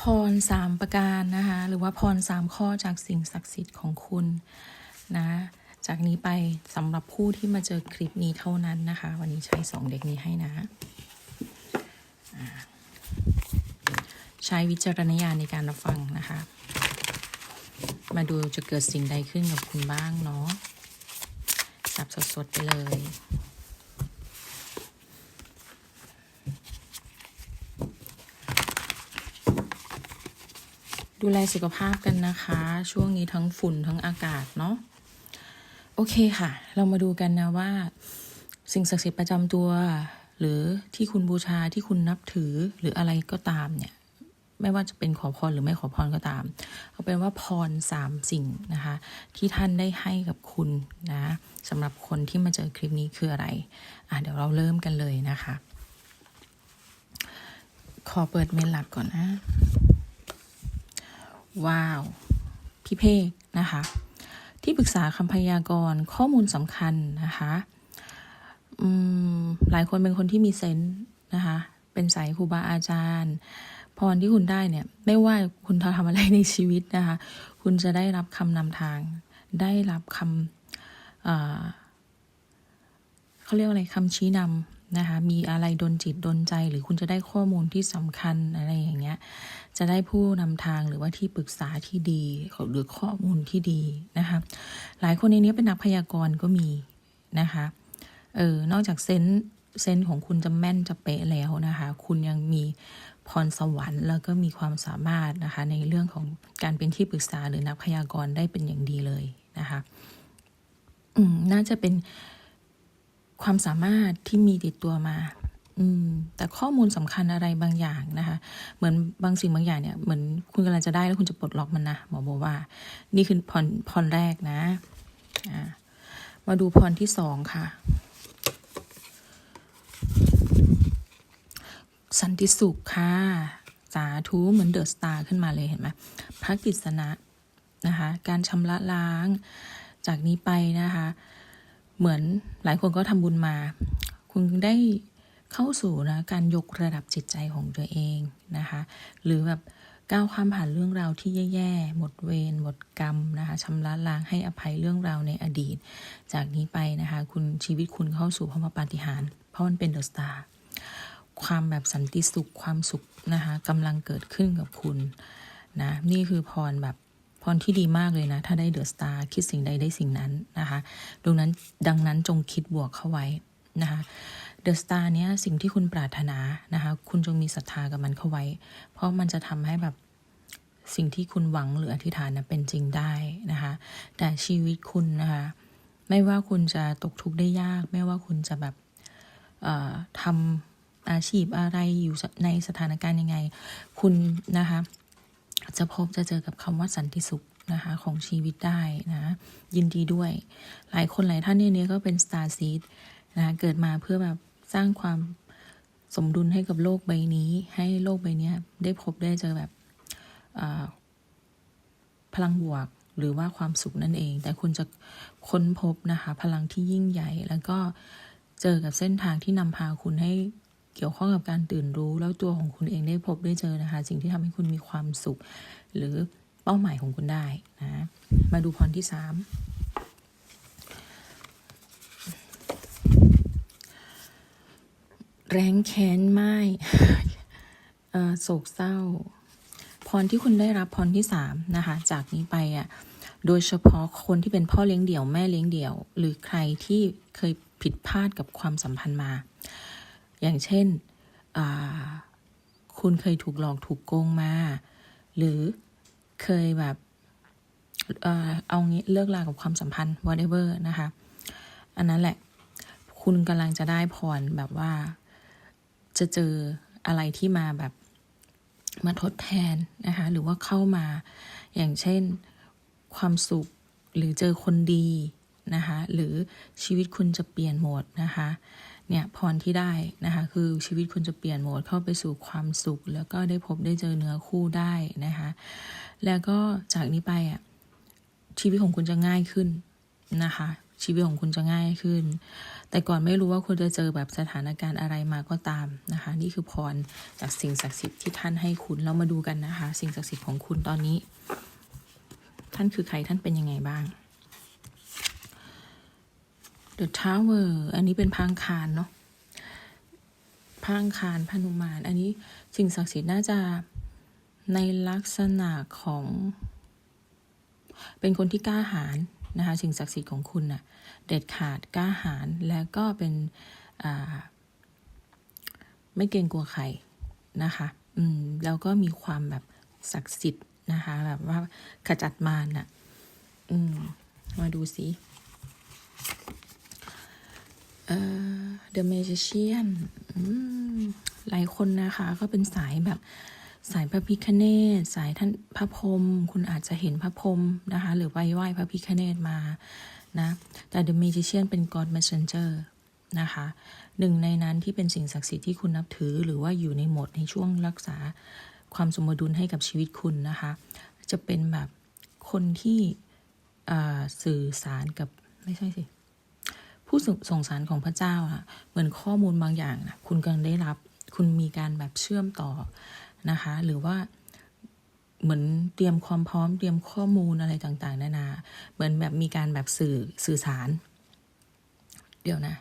พรสามประการนะคะ หรือว่าพรสามข้อจากสิ่งศักดิ์สิทธิ์ของคุณนะจากนี้ไปสำหรับผู้ที่มาเจอคลิปนี้เท่านั้นนะคะ วันนี้ใช้สองเด็กนี้ให้นะ ใช้วิจารณญาณในการรับฟังนะคะ มาดูจะเกิดสิ่งใดขึ้นกับคุณบ้างเนาะสับสดๆไปเลย ดูแลสุขภาพกันนะคะ ช่วงนี้ทั้งฝุ่นทั้งอากาศเนาะโอเคค่ะ เรามาดูกันนะว่า สิ่งศักดิ์สิทธิ์ประจำตัว หรือที่คุณบูชาที่คุณนับถือหรืออะไรก็ตามเนี่ยไม่ว่าจะเป็นขอพรหรือไม่ขอพรก็ตาม เอาเป็นว่าพรสามสิ่งนะคะ ที่ท่านได้ให้กับคุณนะสำหรับคนที่มาเจอคลิปนี้คืออะไรอะเดี๋ยวเราเริ่มกันเลยนะคะ ขอเปิดเมนหลักก่อนนะ ว้าวพี่เพกนะคะ ที่ปรึกษาคำพยากรณ์ข้อมูลสำคัญนะคะหลายคนเป็นคนที่มีเซนส์นะคะ เป็นสายครูบาอาจารย์พรที่คุณได้เนี่ย ไม่ว่าคุณทำอะไรในชีวิตนะคะ คุณจะได้รับคำนำทาง ได้รับคำเอ่อเขาเรียกว่าอะไรคำชี้นำ นะคะมีอะไรดนจิตดนใจหรือคุณจะได้ข้อมูลที่สำคัญอะไรอย่างเงี้ยจะได้ผู้นำทางหรือว่าที่ปรึกษาที่ดีหรือข้อมูลที่ดีนะคะหลายคนในนี้เป็นนักพยากรณ์ก็มีนะคะเออนอกจากเซนเซนของคุณจะแม่นจะเป๊ะแล้วนะคะ คุณยังมีพรสวรรค์แล้วก็มีความสามารถนะคะในเรื่องของการเป็นที่ปรึกษาหรือนักพยากรณ์ได้เป็นอย่างดีเลยนะคะอืมน่าจะเป็น ความสามารถที่มีติดตัวมา อืม แต่ข้อมูลสำคัญอะไรบางอย่างนะคะ เหมือนบางสิ่งบางอย่างเนี่ย เหมือนคุณกำลังจะได้แล้วคุณจะปลดล็อกมันนะหมอบอกว่า นี่คือพรพรแรกนะ อ่า มาดูพรที่สองค่ะ สันติสุขค่ะสาธุเหมือนเดอะสตาร์ขึ้นมาเลยเห็นไหมพระกิษณะนะคะ การชำระล้างจากนี้ไปนะคะ เหมือนหลายคนก็ทำบุญมา คุณได้เข้าสู่นะการยกระดับจิตใจของตัวเองนะคะ หรือแบบก้าวข้ามผ่านเรื่องราวที่แย่ๆ หมดเวร หมดกรรมนะคะชำระล้างให้อภัยเรื่องราวในอดีต จากนี้ไปนะคะ คุณชีวิตคุณเข้าสู่พระปาฏิหารเพราะมันเป็นเดอะสตาร์ความแบบสันติสุขความสุขนะคะกำลังเกิดขึ้นกับคุณนะนี่คือพรแบบ พรที่ดีมากเลยนะ ถ้าได้เดอะสตาร์คิดสิ่งใดได้สิ่งนั้นนะคะ ดังนั้นดังนั้นจงคิดบวกเข้าไว้นะคะเดอะสตาร์เนี้ยสิ่งที่คุณปรารถนานะคะ คุณจงมีศรัทธากับมันเข้าไว้ เพราะมันจะทำให้แบบสิ่งที่คุณหวังหรืออธิษฐานนะเป็นจริงได้นะคะ แต่ชีวิตคุณนะคะ ไม่ว่าคุณจะตกทุกข์ได้ยาก ไม่ว่าคุณจะแบบเอ่อทำอาชีพอะไรอยู่ในสถานการณ์ยังไง คุณนะคะ จะพบจะเจอกับคำว่าสันติสุขนะคะของชีวิตได้นะยินดีด้วย หลายคนหลายท่านเนี่ยนี่ยก็เป็นสตาร์ซีดนะเกิดมาเพื่อแบบสร้างความสมดุลให้กับโลกใบนี้ ให้โลกใบนี้ได้พบได้เจอแบบพลังบวกหรือว่าความสุขนั่นเอง แต่คุณจะค้นพบนะคะ พลังที่ยิ่งใหญ่ แล้วก็เจอกับเส้นทางที่นำพาคุณให้ เกี่ยวข้องกับการตื่นรู้ แล้วตัวของคุณเองได้พบได้เจอนะคะ สิ่งที่ทำให้คุณมีความสุข หรือเป้าหมายของคุณได้นะ มาดูพรที่สามแรงแค้นไม่โศกเศร้า พรที่คุณได้รับพรที่สามนะคะ จากนี้ไปอะโดยเฉพาะคนที่เป็นพ่อเลี้ยงเดี่ยวแม่เลี้ยงเดี่ยว หรือใครที่เคยผิดพลาดกับความสัมพันธ์มา อย่างเช่น คุณเคยถูกหลอกถูกโกงมา หรือเคยแบบเอ่อเอางี้เลิกลากับความสัมพันธ์ whatever นะคะ อันนั้นแหละ คุณกำลังจะได้พรแบบว่า จะเจออะไรที่มาแบบมาทดแทนนะคะ หรือว่าเข้ามาอย่างเช่นความสุขหรือเจอคนดีนะคะ หรือชีวิตคุณจะเปลี่ยนโหมดนะคะ เนี่ยพรที่ได้นะคะคือชีวิตคุณจะเปลี่ยนโหมดเข้าไปสู่ความสุข แล้วก็ได้พบได้เจอเนื้อคู่ได้นะคะแล้วก็จากนี้ไปอะชีวิตของคุณจะง่ายขึ้นนะคะชีวิตของคุณจะง่ายขึ้น แต่ก่อนไม่รู้ว่าคุณจะเจอแบบสถานการณ์อะไรมาก็ตามนะคะ นี่คือพรจากสิ่งศักดิ์สิทธิ์ที่ท่านให้คุณ เรามาดูกันนะคะ สิ่งศักดิ์สิทธิ์ของคุณตอนนี้ ท่านคือใครท่านเป็นยังไงบ้าง The Tower อันนี้เป็นพังคารเนาะพังคารพนุมาน อันนี้สิ่งศักดิ์สิทธิ์น่าจะในลักษณะของ เป็นคนที่กล้าหาญนะคะสิ่งศักดิ์สิทธิ์ของคุณน่ะเด็ดขาดกล้าหาญแล้วก็เป็นไม่เกรงกลัวใครนะคะ อืมแล้วก็มีความแบบศักดิ์สิทธิ์นะคะแบบว่าขจัดมารน่ะ อืม มาดูสิ เอ่อ The Magician หลายคนนะคะก็เป็นสายแบบสายพระพิคเนตสายท่านพระพรหมคุณอาจจะเห็นพระพรหมนะคะ หรือไปไหว้พระพิคเนตมานะ แต่ The Magician เป็น God Messenger นะคะหนึ่งในนั้นที่เป็นสิ่งศักดิ์สิทธิ์ที่คุณนับถือ หรือว่าอยู่ในหมดในช่วงรักษาความสมดุลให้กับชีวิตคุณนะคะ จะเป็นแบบคนที่สื่อสารกับไม่ใช่สิ ผู้ส่งสารของพระเจ้าอะเหมือนข้อมูลบางอย่างนะคุณกำลังได้รับ คุณมีการแบบเชื่อมต่อนะคะ หรือว่าเหมือนเตรียมความพร้อมเตรียมข้อมูลอะไรต่างๆนานา เหมือนแบบมีการแบบสื่อสื่อสาร เดี๋ยวนะ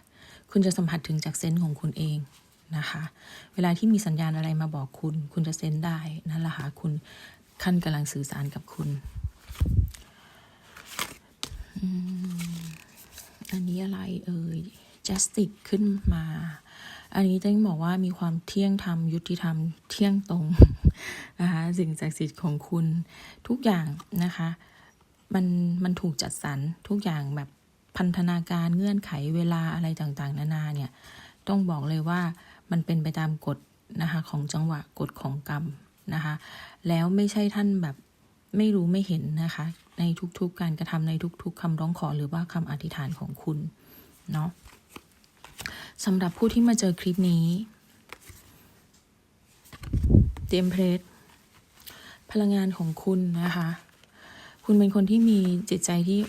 คุณจะสัมผัสถึงจากเซนส์ของคุณเองนะคะ เวลาที่มีสัญญาณอะไรมาบอกคุณ คุณจะเซนส์ได้นั่นแหละค่ะคุณขั้นกำลังสื่อสารกับคุณอั อันนี้อะไรเอ่ย justice ขึ้นมา อันนี้ต้องบอกว่ามีความเที่ยงธรรมยุติธรรมเที่ยงตรงนะคะสิ่งศักดิ์สิทธิ์ของคุณทุกอย่างนะคะมันมันถูกจัดสรรทุกอย่างแบบพันธนาการเงื่อนไขเวลาอะไรต่างๆ นานาเนี่ยต้องบอกเลยว่ามันเป็นไปตามกฎนะคะของจังหวะกฎของกรรมนะคะแล้วไม่ใช่ท่านแบบไม่รู้ไม่เห็นนะคะ ในทุกๆการกระทำในทุกๆคำร้องขอหรือว่าคำอธิษฐานของคุณเนาะสำหรับผู้ที่มาเจอคลิปนี้เตรียมเพลสพลังงานของคุณนะคะ คุณเป็นคนที่มีจิตใจที่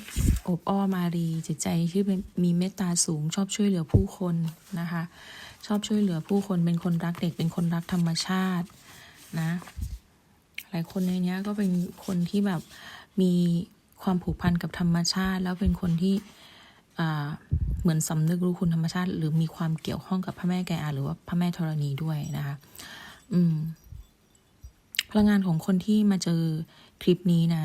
อบอ้อมารี จิตใจที่มีเมตตาสูง ชอบช่วยเหลือผู้คนนะคะ ชอบช่วยเหลือผู้คนเป็นคนรักเด็กเป็นคนรักธรรมชาตินะ หลายคนในนี้ก็เป็นคนที่แบบ มีความผูกพันกับธรรมชาติ แล้วเป็นคนที่เหมือนสำนึกรู้คุณธรรมชาติ หรือมีความเกี่ยวข้องกับพระแม่แกอาหรือว่าพระแม่ธรณีด้วยนะคะอืมพลังงานของคนที่มาเจอคลิปนี้นะ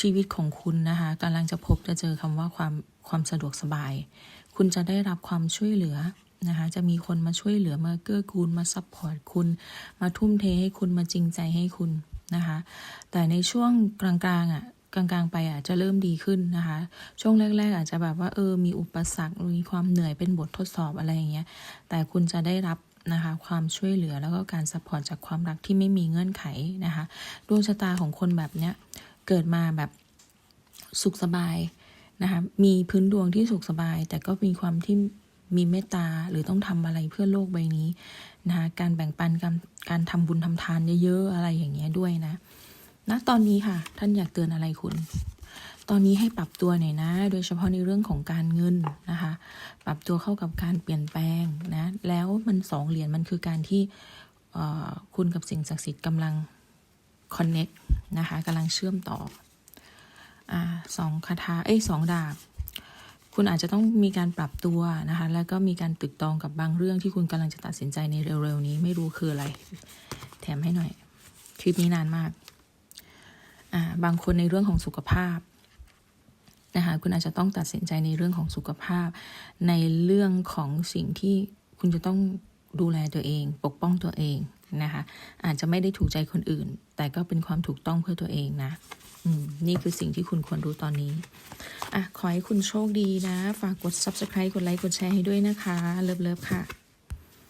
ชีวิตของคุณนะคะกำลังจะพบจะเจอคำว่าความความสะดวกสบาย คุณจะได้รับความช่วยเหลือ นะคะจะมีคนมาช่วยเหลือมาเกื้อกูลมาซัพพอร์ตคุณ มาทุ่มเทให้คุณมาจริงใจให้คุณนะคะแต่ในช่วงกลางๆอะกลางๆไปอะจะเริ่มดีขึ้นนะคะ ช่วงแรก ๆ อาจจะแบบว่าเออมีอุปสรรคมีความเหนื่อยเป็นบททดสอบอะไรอย่างเงี้ยแต่คุณจะได้รับนะคะความช่วยเหลือแล้วก็การซัพพอร์ตจากความรักที่ไม่มีเงื่อนไขนะคะดวงชะตาของคนแบบเนี้ยเกิดมาแบบสุขสบายนะคะมีพื้นดวงที่สุขสบาย แต่ก็มีความที่ มีเมตตาหรือต้องทำอะไรเพื่อโลกใบนี้นะคะการแบ่งปันการการทำบุญทำทานเยอะๆอะไรอย่างเงี้ยด้วยนะณตอนนี้ค่ะ ท่านอยากเตือนอะไรคุณตอนนี้ให้ปรับตัวหน่อยนะ โดยเฉพาะในเรื่องของการเงินนะคะ ปรับตัวเข้ากับการเปลี่ยนแปลงนะ แล้วมันสองเหรียญมันคือการที่คุณกับสิ่งศักดิ์สิทธิ์กำลัง connect นะคะกำลังเชื่อมต่ออสองคาถาเอ้ยสองดาบ คุณอาจจะต้องมีการปรับตัวนะคะ แล้วก็มีการตึกตองกับบางเรื่องที่คุณกำลังจะตัดสินใจในเร็วๆนี้ ไม่รู้คืออะไร แถมให้หน่อย คลิปนี้นานมากอ่าบางคนในเรื่องของสุขภาพนะคะคุณอาจจะต้องตัดสินใจในเรื่องของสุขภาพ ในเรื่องของสิ่งที่คุณจะต้องดูแลตัวเอง ปกป้องตัวเอง นะคะอาจจะไม่ได้ถูกใจคนอื่น แต่ก็เป็นความถูกต้องเพื่อตัวเองนะนี่คือสิ่งที่คุณควรรู้ตอนนี้อะขอให้คุณโชคดีนะ ฝากกด subscribe กดไลค์กดแชร์ให้ด้วยนะคะ เลิฟๆค่ะ